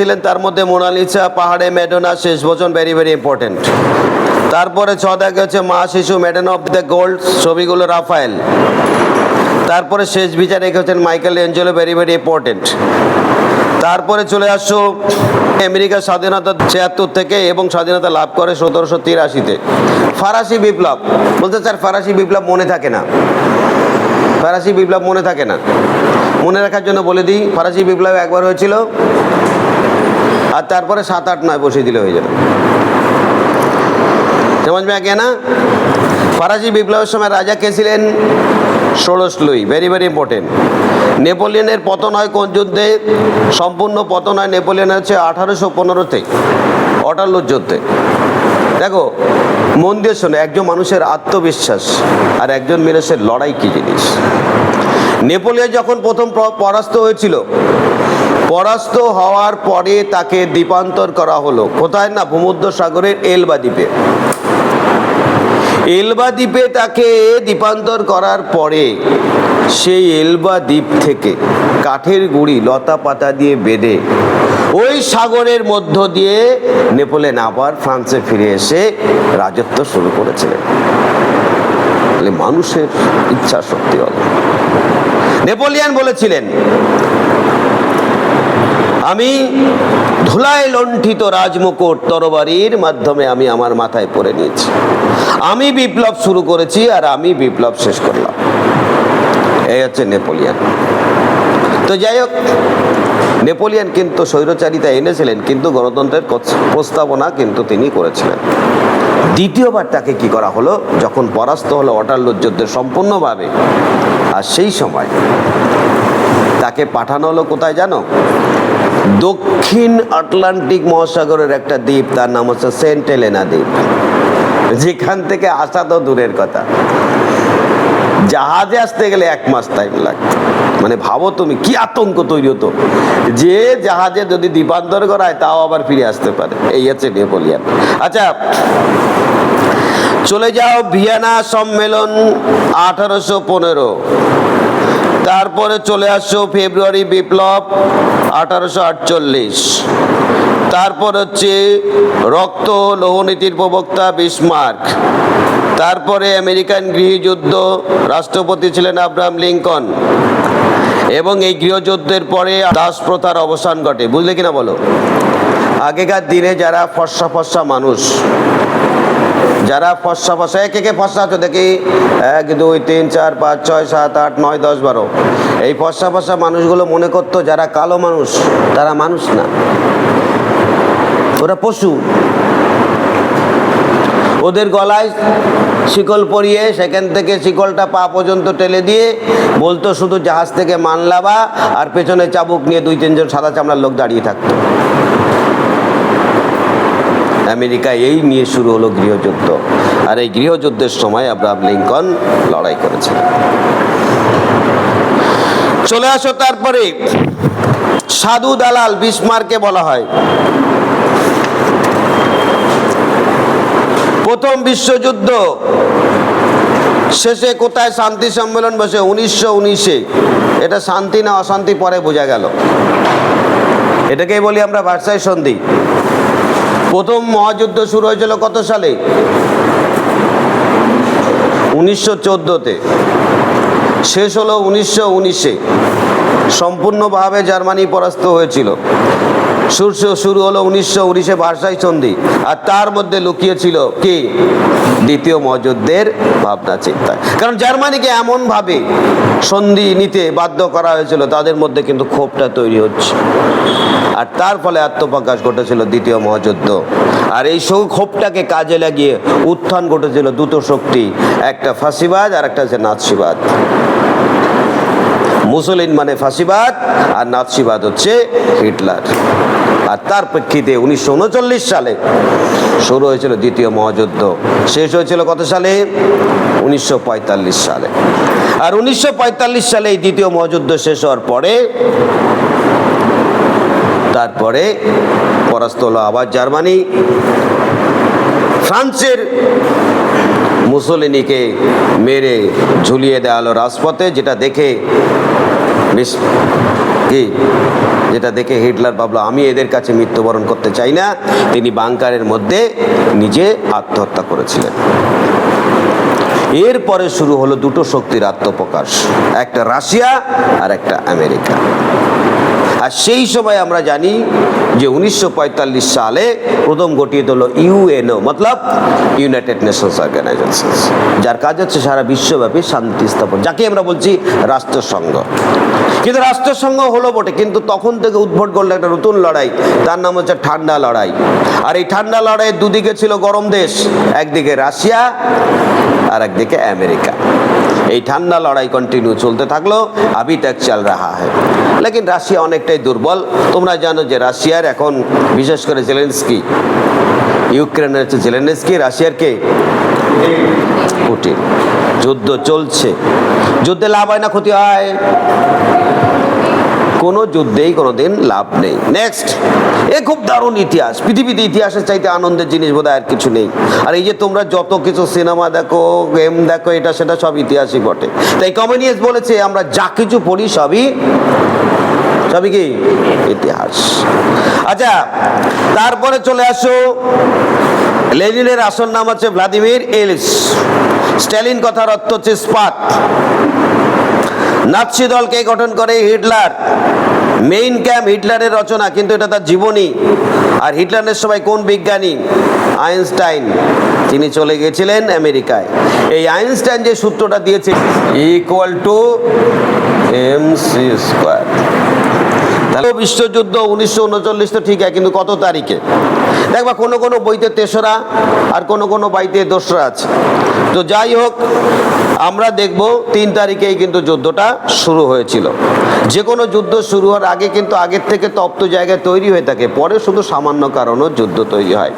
এঁকেছিলেন তার মধ্যে মোনালিসা, পাহাড়ে মেডোনা শেষ ভোজন ভেরি ভেরি ইম্পর্টেন্ট তারপরে ছ দেখা হচ্ছে মা শিশু মেডন অফ দ্য গোল্ড ছবিগুলো রাফায়েল। তারপরে শেষ বিচার রেখেছেন Michelangelo very very important তারপরে চলে আসছো আমেরিকার স্বাধীনতা ছিয়াত্তর থেকে এবং স্বাধীনতা লাভ করে সতেরোশো তিরাশিতে। ফরাসি বিপ্লব। বলতে স্যার, ফরাসি বিপ্লব মনে থাকে না। ফরাসি বিপ্লব মনে থাকে না। মনে রাখার জন্য বলে দিই, ফরাসি বিপ্লব একবার হয়েছিল আর তারপরে সাত আট নয় বসিয়ে দিলে হয়ে যাবে। সমাজ কে না? ফরাসি বিপ্লবের সময় রাজা কে ছিলেন? ষোড়শ লুই ভেরি ভেরি ইম্পর্টেন্ট নেপোলিয়নের পতন হয় কোন যুদ্ধে? সম্পূর্ণ পতন হয় নেপোলিয়ন হচ্ছে আঠারোশো পনেরোতে অটাল্লোর যুদ্ধে। দেখো, মন দিয়ে একজন মানুষের আত্মবিশ্বাস আর একজন মানুষের লড়াই কী জিনিস? নেপোলিয়ন যখন প্রথম পরাস্ত হয়েছিল পরাস্ত হওয়ার পরে তাকে দ্বীপান্তর করা হলো। কোথায় না? ভূমধ্য সাগরের এলবা দ্বীপে। এলবা দ্বীপে তাকে দ্বীপান্তর করার পরে সেই এলবা দ্বীপ থেকে কাঠের গুঁড়ি, লতা পাতা দিয়ে বেঁধে ওই সাগরের মধ্য দিয়ে নেপোলিয়ন আবার ফ্রান্সে ফিরে এসে রাজত্ব শুরু করেছিলেন। মানুষের ইচ্ছা শক্তি হল নেপোলিয়ান বলেছিলেন আমি ধুলায় লণ্ঠিত রাজমুকুট তরবারির মাধ্যমে আমি আমার মাথায় পরে নিয়েছি। আমি বিপ্লব শুরু করেছি আর আমি বিপ্লব শেষ করলাম। এই হচ্ছে নেপোলিয়ান। তো যাই হোক, নেপোলিয়ান কিন্তু স্বৈরচারিতা এনেছিলেন, কিন্তু গণতন্ত্রের প্রস্তাবনা কিন্তু তিনি করেছিলেন। দ্বিতীয়বার তাকে কি করা হলো? যখন পরাস্ত হলো অটাল্লোর যুদ্ধে সম্পূর্ণভাবে। আর সেই সময় তাকে পাঠানো হলো কোথায় জানো? দক্ষিণ আটলান্টিক মহাসাগরের একটা দ্বীপ, তার নাম হচ্ছে সেন্ট এলেনা দ্বীপ। যেখান থেকে আসা তো দূরের কথা। জাহাজে আসতে গেলে এক মাস টাইম লাগতো। মানে ভাবো তুমি, কি আতঙ্ক তৈরি হতো? যে জাহাজে যদি দ্বীপান্তর করায়, তাও আবার ফিরে আসতে পারে। এই হচ্ছে নেপোলিয়ান। আচ্ছা চলে যাও ভিয়েনা সম্মেলন আঠারোশো পনেরো। তারপরে চলে আসছো ফেব্রুয়ারি বিপ্লব আঠারোশো আটচল্লিশ। তারপর হচ্ছে রক্ত লৌহনীতির প্রবক্তা বিসমার্ক। তারপরে আমেরিকান গৃহযুদ্ধ, রাষ্ট্রপতি ছিলেন আব্রাহাম লিঙ্কন। এবং এই গৃহযুদ্ধের পরে দাস প্রথার অবসান ঘটে। বুঝলে কিনা বলো? আগেকার দিনে যারা ফর্সা ফর্সা মানুষ যারা ফর্সা ফসা, এক একে ফর্সা আছে, দেখি। এক, দুই, তিন, চার, পাঁচ, ছয়, সাত, আট, নয়, দশ, বারো। এই ফর্সা ফসা মানুষগুলো মনে করতো যারা কালো মানুষ, তারা মানুষ না। ওরা পশু। ওদের গলায় শিকল পরিয়ে সেখান থেকে শিকলটা পা পর্যন্ত টেলে দিয়ে বলতো, শুধু জাহাজ থেকে মানলাবা আর পেছনে চাবুক নিয়ে দুই, তিনজন সাদা চামড়ার লোক দাঁড়িয়ে থাকতো। আমেরিকা এই নিয়ে শুরু হলো গৃহযুদ্ধ। আর এই গৃহযুদ্ধের সময় আব্রাহাম লিঙ্কন লড়াই করেছিলেন চলে আসো তারপরে। সাধু দালাল বিসমার্কে বলা হয়। প্রথম বিশ্বযুদ্ধ। শেষে কোথায় শান্তি সম্মেলন বসে? উনিশশো উনিশে। এটা শান্তি না অশান্তি পরে বোঝা গেল। এটাকেই বলি আমরা ভার্সাই সন্ধি। প্রথম মহাযুদ্ধ শুরু হয়েছিল কত সালে? উনিশশো চোদ্দোতে। শেষ হলো উনিশশো উনিশে। সম্পূর্ণভাবে জার্মানি পরাস্ত হয়েছিল। সূর্য শুরু হলো উনিশশো উনিশে ভাষাই সন্ধি, আর তার মধ্যে লুকিয়েছিল কি? দ্বিতীয় মহাযুদ্ধের ভাবনা, চিন্তা। কারণ জার্মানিকে এমনভাবে সন্ধি নিতে বাধ্য করা হয়েছিল, তাদের মধ্যে কিন্তু ক্ষোভটা তৈরি হচ্ছে। আর তার ফলে আত্মপ্রকাশ ঘটেছিল দ্বিতীয় মহাযুদ্ধ আর এই সব ক্ষোভটাকে কাজে লাগিয়ে উত্থান ঘটেছিল দুটো শক্তি, একটা ফাঁসিবাদ আর একটা হচ্ছে নাৎসিবাদ। মুসলিন মানে ফাঁসিবাদ, আর নাৎসিবাদ হচ্ছে হিটলার। আর তার প্রেক্ষিতে উনিশশো উনচল্লিশ সালে শুরু হয়েছিল দ্বিতীয় মহাযুদ্ধ। শেষ হয়েছিল কত সালে? উনিশশো পঁয়তাল্লিশ সালে। আর উনিশশো পঁয়তাল্লিশ সালে এই দ্বিতীয় মহাযুদ্ধ শেষ হওয়ার পরে, তারপরে পরাস্ত হলো আবার জার্মানি। ফ্রান্সের মুসলিনিকে মেরে ঝুলিয়ে দেওয়া হলো রাজপথে, যেটা দেখে কি? যেটা দেখে হিটলার ভাবলো, আমি এদের কাছে মৃত্যুবরণ করতে চাই না। তিনি বাংকারের মধ্যে নিজে আত্মহত্যা করেছিলেন। এরপরে শুরু হলো দুটো শক্তির আত্মপ্রকাশ, একটা রাশিয়া আর একটা আমেরিকা। আর সেই সময় আমরা জানি যে উনিশশো পঁয়তাল্লিশ সালে প্রথম গঠিত হলো ইউএনও, মতলব ইউনাইটেড নেশনস অর্গানাইজেশন যার কাজ হচ্ছে সারা বিশ্বব্যাপী শান্তি স্থাপন যাকে আমরা বলছি রাষ্ট্রসংঘ। কিন্তু রাষ্ট্রসংঘ হলো বটে, কিন্তু তখন থেকে উদ্ভট করল একটা নতুন লড়াই, তার নাম হচ্ছে ঠান্ডা লড়াই। আর এই ঠান্ডা লড়াইয়ের দুদিকে ছিল গরম দেশ, একদিকে রাশিয়া আর একদিকে আমেরিকা। এই ঠান্ডা লড়াই কন্টিনিউ চলতে থাকল আবি তক চল রাহা হয়। লেকিন রাশিয়া অনেকটাই দুর্বল। তোমরা জানো যে রাশিয়ার এখন বিশেষ করে জেলেন্সকি, ইউক্রেনের হচ্ছে জেলেন্সকি, রাশিয়ার কে? পুটিন যুদ্ধ চলছে। যুদ্ধে লাভ হয় না, ক্ষতি হয়। কোনো যুদ্ধেই কোনোদিন লাভ নেই। নেক্সট এ খুব দারুণ ইতিহাস। পৃথিবীতে ইতিহাসের চাইতে আনন্দের জিনিস বোধহয় আর কিছু নেই। আর এই যে তোমরা যত কিছু সিনেমা দেখো, গেম দেখো, এটা সেটা সব ইতিহাসই বটে। তাই কমেডিয়াস বলেছে, আমরা যা কিছু পড়ি সবই সবই কি? ইতিহাস। আচ্ছা তারপরে চলে আসো। লেনিনের আসল নাম হচ্ছে ভ্লাদিমির এলিস। স্ট্যালিন কথার অর্থ হচ্ছে স্পাত। নাৎসি দলকে গঠন করে হিটলার। মেইন ক্যাম্প হিটলারের রচনা, কিন্তু এটা তার জীবনী। আর হিটলারের সময় কোন বিজ্ঞানী? আইনস্টাইন। তিনি চলে গেছিলেন আমেরিকায়। এই আইনস্টাইন যে সূত্রটা দিয়েছে equal to M C square তাহলে বিশ্বযুদ্ধ উনিশশো উনচল্লিশ তো ঠিক আছে কিন্তু কত তারিখে? দেখবা কোনো কোনো বইতে তেসরা আর কোনো কোনো বাড়িতে দোসরা আছে। তো যাই হোক, আমরা দেখব তিন তারিখেই কিন্তু যুদ্ধটা শুরু হয়েছিল। যে কোনো যুদ্ধ শুরু হওয়ার আগে কিন্তু আগের থেকে তপ্ত জায়গায় তৈরি হয়ে থাকে। পরে শুধু সামান্য কারণও যুদ্ধ তৈরি হয়।